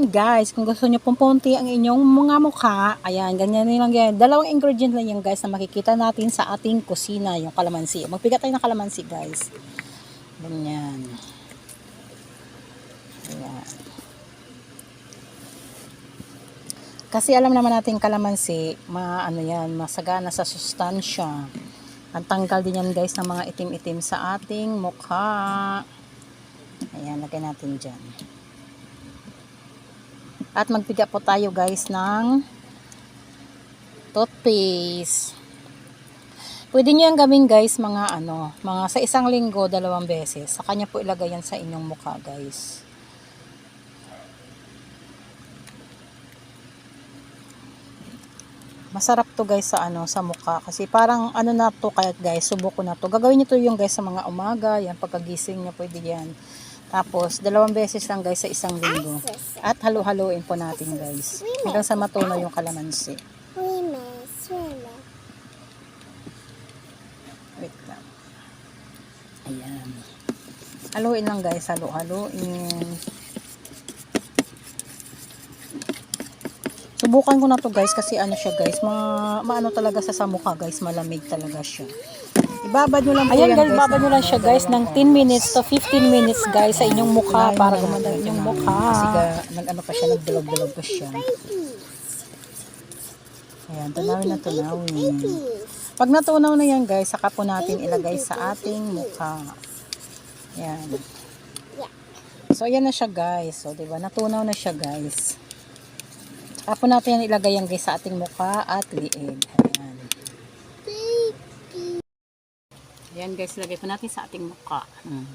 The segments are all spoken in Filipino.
Ayan guys, kung gusto nyo pumpunti ang inyong mga mukha, ayan, ganyan lang yan. Dalawang ingredient lang yan guys na makikita natin sa ating kusina, yung kalamansi. Magpiga tayo ng kalamansi guys. Ganyan. Ayan. Kasi alam naman natin kalamansi, ma ano yan, masagana sa sustansya. Ang tanggal din yan guys ng mga itim-itim sa ating mukha. Ayan, lagay natin dyan. At magpiga po tayo guys ng toothpaste. Pwede nyo yung gawin guys mga ano, mga sa isang linggo, dalawang beses. Sa kanya po ilagay yan sa inyong mukha guys. Masarap to guys sa ano sa mukha kasi parang ano na to kaya guys subok ko na to. Gagawin niyo to yung guys sa mga umaga, yan pagkagising niyo pwede yan. Tapos dalawang beses lang guys sa isang linggo. At halo-haloin po natin guys. Hanggang sa matunaw yung kalamansi. Wait lang. Ayan. Haluin lang guys, halo-haloin. Subukan ko na to guys kasi ano siya guys, ma maano talaga sa sa mukha guys, malamig talaga siya. Ibabad nyo lang po Ayan yan, guys, babad nyo lang siya guys ng 10 minutes to 15 minutes guys sa inyong mukha para gumanda natin mukha. Kasi ga, nag ano pa siya, nagdulog-dulog pa siya. Ayan, tunawin na tunawin. Pag natunaw na yan guys, saka po natin ilagay sa ating mukha. Ayan. So, ayan na siya guys. So, diba? Natunaw na siya guys. Saka po natin yan ilagay yan guys sa ating mukha at liig. Ayan. Ayan guys, ilagay po natin sa ating mukha. Hmm.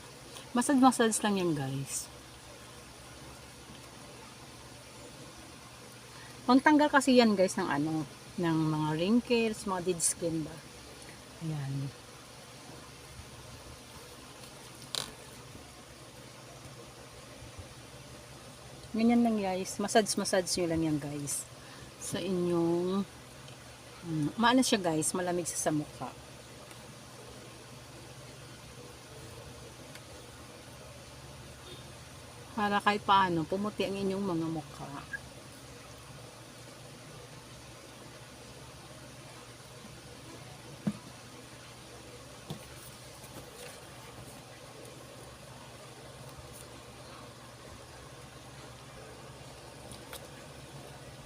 Massage-massage lang yan guys. Pangtanggal kasi yan guys ng ano, ng mga wrinkles, mga dead skin ba. Ayan. Ganyan lang guys. Massage-massage nyo lang yan guys. Sa inyong um, maano siya guys, malamig siya sa mukha. Para kahit paano, pumuti ang inyong mga mukha.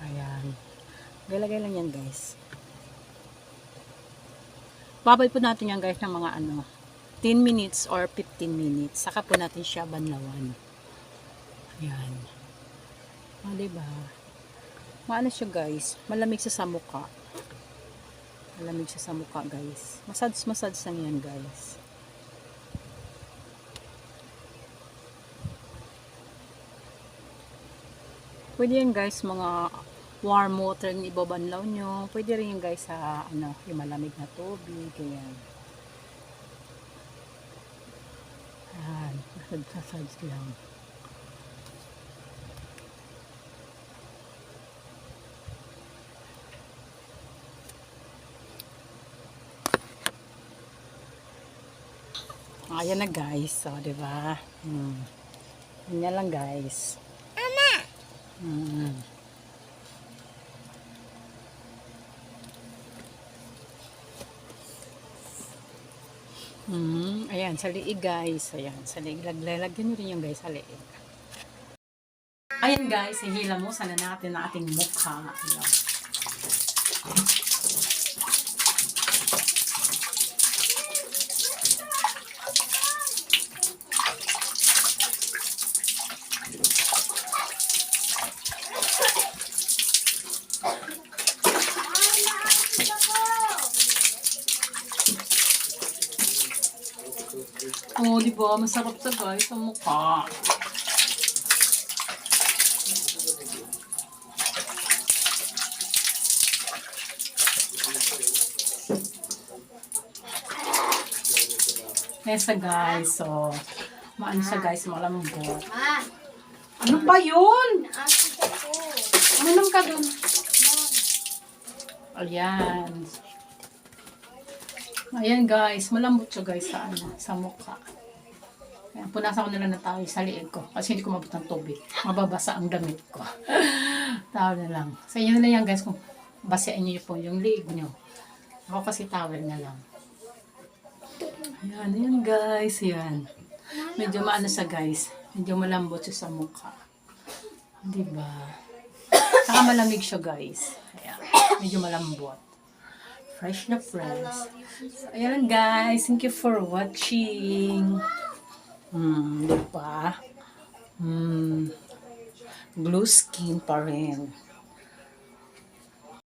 Ayan. Galagay lang yan guys. Babay po natin yan guys ng mga ano, 10 minutes or 15 minutes. Saka po natin siya banlawan. Ayan. O, diba? Maano siya guys. Malamig siya sa mukha. Malamig siya sa mukha guys. Massage-massage lang yan guys. Pwede yan guys, mga warm water yung ibabanlaw nyo. Pwede rin yung guys sa ano, yung malamig na tubig. Ayan. Ayan. Massage lang. Ayan na guys. So, di ba? Hmm. Ganyan lang guys. Mm. Mm, ayan, sa liig guys. Ayan, sa liig. Lalagyan nyo rin yung guys sa liig. Ayan guys, ihila mo sana natin ang ating mukha. Ayan. Oh, di ba? Masarap sa guys sa mukha. Nesa guys, so maano siya guys, malambot. Ma, Ano ba yun? Uminom ka dun. Ayan. Ayan guys, malambot siya guys sa ano, sa mukha. Kaya punasan ko na lang ng towel sa liig ko kasi hindi ko mabot ng tubig. Mababasa ang damit ko. towel na lang. Sa inyo na lang yan guys kung basain niyo po yung liig niyo. Ako kasi towel na lang. Ayan, ayan guys. Ayan. Medyo maano sa guys. Medyo malambot siya sa mukha. Di ba? Saka malamig siya guys. Ayan. Medyo malambot. Fresh na fresh. So, ayan guys. Thank you for watching. Hmm, di ba? Hmm. Glue skin pa rin.